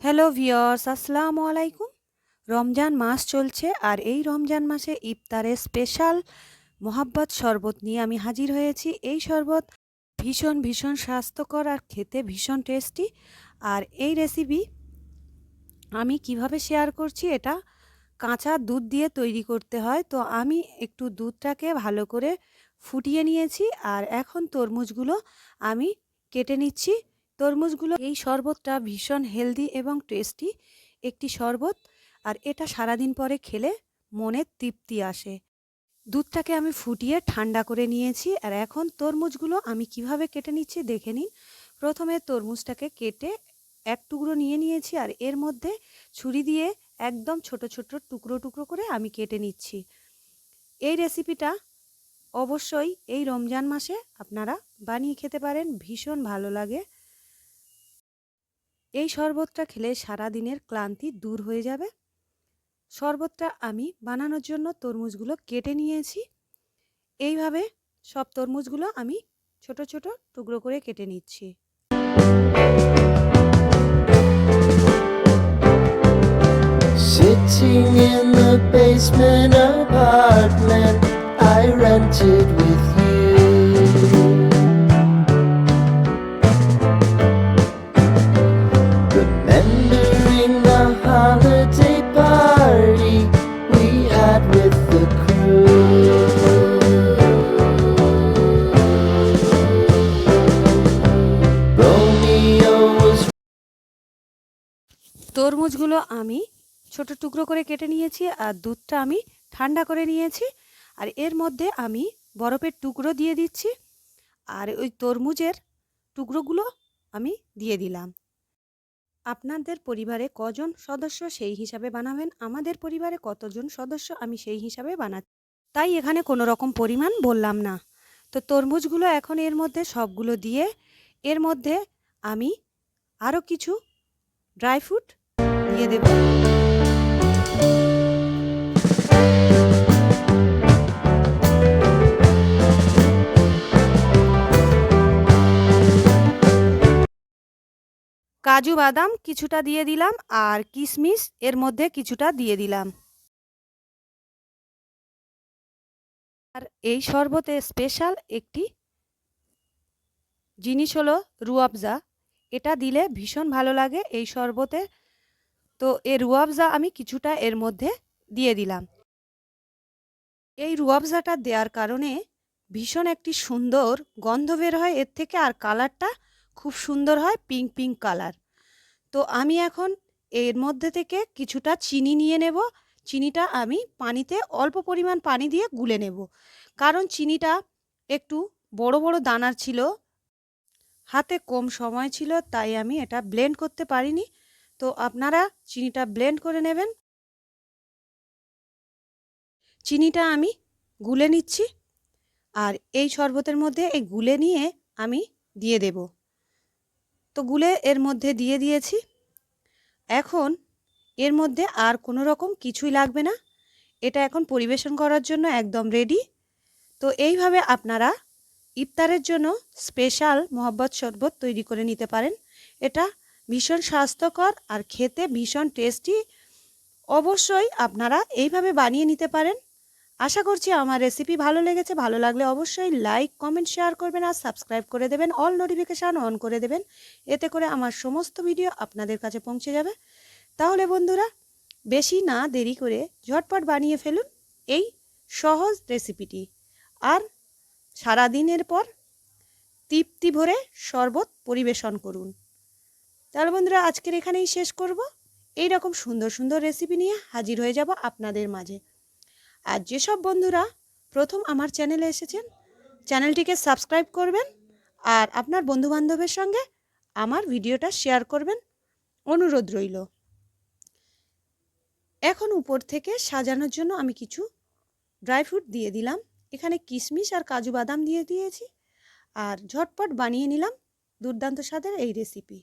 Hello viewers আসসালামু আলাইকুম রমজান মাস চলছে আর এই রমজান মাসে ইফতারে স্পেশাল মোহাব্বত শরবত নিয়ে আমি হাজির হয়েছি এই শরবত ভীষণ ভীষণ স্বাস্থ্যকর আর খেতে ভীষণ টেস্টি আর এই রেসিপি আমি কীভাবে শেয়ার করছি এটা কাঁচা দুধ দিয়ে তৈরি করতে হয়। তো আমি একটু দুধটাকে ভালো করে ফুটিয়ে নিয়েছি। আর এখন তরমুজগুলো আমি কেটে নিচ্ছি। তরমুজগুলো এই শরবতটা ভীষণ হেলদি এবং টেস্টি একটি শরবত, আর এটা সারাদিন পরে খেলে মনে তৃপ্তি আসে। দুধটাকে আমি ফুটিয়ে ঠান্ডা করে নিয়েছি, আর এখন তরমুজগুলো আমি কীভাবে কেটে নিচ্ছি দেখে নিন। প্রথমে তরমুজটাকে কেটে এক টুকরো নিয়ে নিয়েছি, আর এর মধ্যে ছুরি দিয়ে একদম ছোট ছোট টুকরো টুকরো করে আমি কেটে নিচ্ছি। এই রেসিপিটা অবশ্যই এই রমজান মাসে আপনারা বানিয়ে খেতে পারেন, ভীষণ ভালো লাগে। এই শরবতটা খেলে সারা দিনের ক্লান্তি দূর হয়ে যাবে শরবতটা আমি বানানোর জন্য তরমুজগুলো কেটে নিয়েছি এইভাবে সব তরমুজগুলো আমি ছোট ছোট টুকরো করে কেটে নিচ্ছি Sitting in the basement apartment I rented with you. তরমুজগুলো আমি ছোট টুকরো করে কেটে নিয়েছি আর দুধটা আমি ঠান্ডা করে নিয়েছি। আর এর মধ্যে আমি বরফের টুকরো দিয়ে দিচ্ছি। আর ওই তরমুজের টুকরোগুলো আমি দিয়ে দিলাম। আপনাদের পরিবারে কজন সদস্য সেই হিসাবে বানাবেন? আমাদের পরিবারে কতজন সদস্য আমি সেই হিসাবে বানাচ্ছি। তাই এখানে কোনো রকম পরিমাণ বললাম না। তো তরমুজগুলো এখন এর মধ্যে সবগুলো দিয়ে, এর মধ্যে আমি আরও কিছু ড্রাই ফ্রুট দিয়ে দেব। কাজু বাদাম কিছুটা দিয়ে দিলাম আর কিশমিশ এর মধ্যে কিছুটা দিয়ে দিলাম। আর এই শরবতে স্পেশাল একটি জিনিস হলো রুয়াবজা এটা দিলে ভীষণ ভালো লাগে এই শরবতে। তো এই রুয়াবজা আমি কিছুটা এর মধ্যে দিয়ে দিলাম। এই রুয়াবজাটা দেওয়ার কারণে ভীষণ একটি সুন্দর গন্ধ বের হয়, এর থেকে আর কালারটা খুব সুন্দর হয় পিঙ্ক পিঙ্ক কালার। তো আমি এখন এর মধ্যে থেকে কিছুটা চিনি নিয়ে নেব। চিনিটা আমি পানিতে অল্প পরিমাণ পানি দিয়ে গুলে নেব। কারণ চিনিটা একটু বড় বড় দানার ছিল। হাতে কম সময় ছিল, তাই আমি এটা ব্লেন্ড করতে পারিনি। তো আপনারা চিনিটা ব্লেন্ড করে নেবেন। চিনিটা আমি গুলে নিচ্ছি। আর এই শরবতের মধ্যে এই গুলে নিয়ে আমি দিয়ে দেব। তো গুলে এর মধ্যে দিয়ে দিয়েছি। এখন এর মধ্যে আর কোনো রকম কিছুই লাগবে না। এটা এখন পরিবেশন করার জন্য একদম রেডি তো এইভাবে আপনারা ইফতারের জন্য স্পেশাল মোহাব্বত শরবত তৈরি করে নিতে পারেন। এটা ভীষণ স্বাস্থ্যকর আর খেতে ভীষণ টেস্টি অবশ্যই আপনারা এইভাবে বানিয়ে নিতে পারেন। আশা করছি আমার রেসিপি ভালো লেগেছে। ভালো লাগলে অবশ্যই লাইক কমেন্ট শেয়ার করবেন আর সাবস্ক্রাইব করে দেবেন। অল নোটিফিকেশান অন করে দেবেন। এতে করে আমার সমস্ত ভিডিও আপনাদের কাছে পৌঁছে যাবে। তাহলে বন্ধুরা, বেশি না দেরি করে ঝটপট বানিয়ে ফেলুন এই সহজ রেসিপিটি আর সারাদিনের পর তৃপ্তি ভরে শরবত পরিবেশন করুন। তাহলে বন্ধুরা, আজকের এখানেই শেষ করব। এই রকম সুন্দর সুন্দর রেসিপি নিয়ে হাজির হয়ে যাব আপনাদের মাঝে। আর যেসব বন্ধুরা প্রথম আমার চ্যানেলে এসেছেন, চ্যানেলটিকে সাবস্ক্রাইব করবেন আর আপনার বন্ধুবান্ধবের সঙ্গে আমার ভিডিওটা শেয়ার করবেন। অনুরোধ রইল। এখন উপর থেকে সাজানোর জন্য আমি কিছু ড্রাই ফ্রুট দিয়ে দিলাম। এখানে কিশমিশ আর কাজু বাদাম দিয়ে দিয়েছি। আর ঝটপট বানিয়ে নিলাম দুর্দান্ত স্বাদের এই রেসিপি।